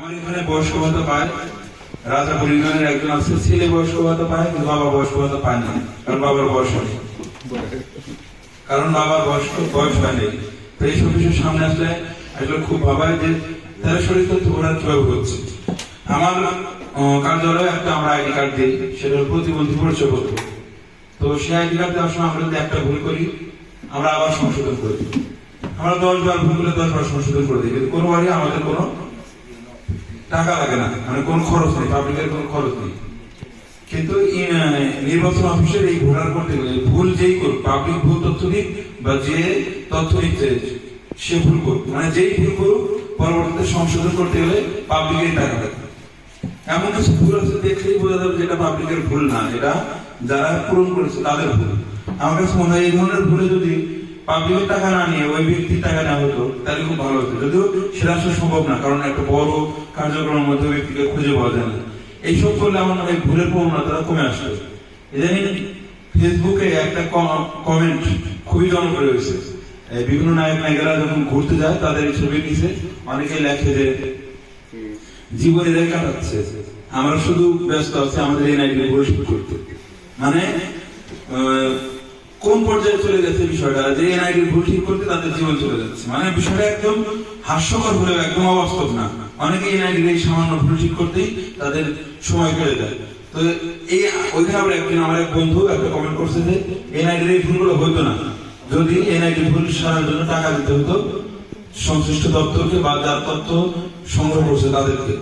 আমার এখানে বয়স্ক ভাতা পায়, রাজা পরিগণের একজন আছে, ছেলে বয়স্ক ভাতা পায়, কিন্তু বাবা বয়স্ক ভাতা পায় না, কারণ বাবার বয়স নেই কারণ বাবার বয়স বয়স হয় নেই। তো এইসব বিষয় সামনে আসলে আসলে খুব ভাবায় যে তারা শরীর তথ্য ঘোরার কীভাবে হচ্ছে। আমার কার্যালয়ে একটা আমরা আইডি কার্ড দিই, সেটা প্রতিবন্ধী পরিচয় পত্র তো সেই আইডি কার্ড দেওয়ার সময় আমরা যদি একটা ভুল করি, আমরা আবার সংশোধন করে আমরা দশ বার ভুল করলে দশ বার সংশোধন করে দিই, কিন্তু কোনোবারই আমাদের কোনো টাকা লাগে না। মানে কোনো খরচ নেই পাবলিকের কোনো খরচ নেই। কিন্তু নির্বাচন অফিসের এই ভোটার করতে গেলে ভুল যেই করুক পাবলিক ভুল তথ্য দিক বা যে তথ্য দিচ্ছে সে ভুল করুক। মানে যেই ভুল করুক, পরবর্তীতে সংশোধন করতে গেলে পাবলিকের টাকা লাগে। এমন কিছু ভুল আছে, দেখলেই বোঝা যাবে যেটা পাবলিকের ভুল না এটা যারা পূরণ করেছে তাদের ভুল। আমার কাছে মনে হয় এই ধরনের ভুলে যদি পাবলিকের টাকা না নিয়ে ওই ব্যক্তির টাকা নেওয়া হতো, তাহলে খুব ভালো হতো। যদিও সেটা সম্ভব না, কারণ একটা বড় কার্যক্রমের মধ্যে ব্যক্তিকে খুঁজে পাওয়া যায় না। এইসব করলে আমার মনে হয় ভুলের প্রবণতাটা কমে আসবে। ইদানিং ফেসবুকে একটা কমেন্ট খুবই জনপ্রিয় হয়েছে। বিভিন্ন নায়ক, নায়িকারা যখন ঘুরতে যায়, তাদের ছবি নিচে অনেকে লেখে যে, জীবন এদের কাটাচ্ছে। আমরা শুধু ব্যস্ত আছি আমাদের এই নাইটগুলো পরিষ্কার করতে। মানে কোন পর্যায়ে চলে গেছে বিষয়টা? যে এনআইডির ভুল ঠিক করতে তাদের জীবন চলে যাচ্ছে। মানে বিষয়টা একদম হাস্যকর হলেও একদম অবাস্তব না। অনেকে এনআইডির এই সামান্য ভুল ঠিক করতেই তাদের সময় কেটে যায়। তো এই, ওইখানে আবার একদিন আমার এক বন্ধু একটা কমেন্ট করছে যে এনআইডির এই ভুলগুলো হতো না। যদি এনআইডি ভুল সারার জন্য টাকা দিতে হতো, সংশ্লিষ্ট দপ্তরকে বা যার তথ্য সংগ্রহ করছে তাদেরকে।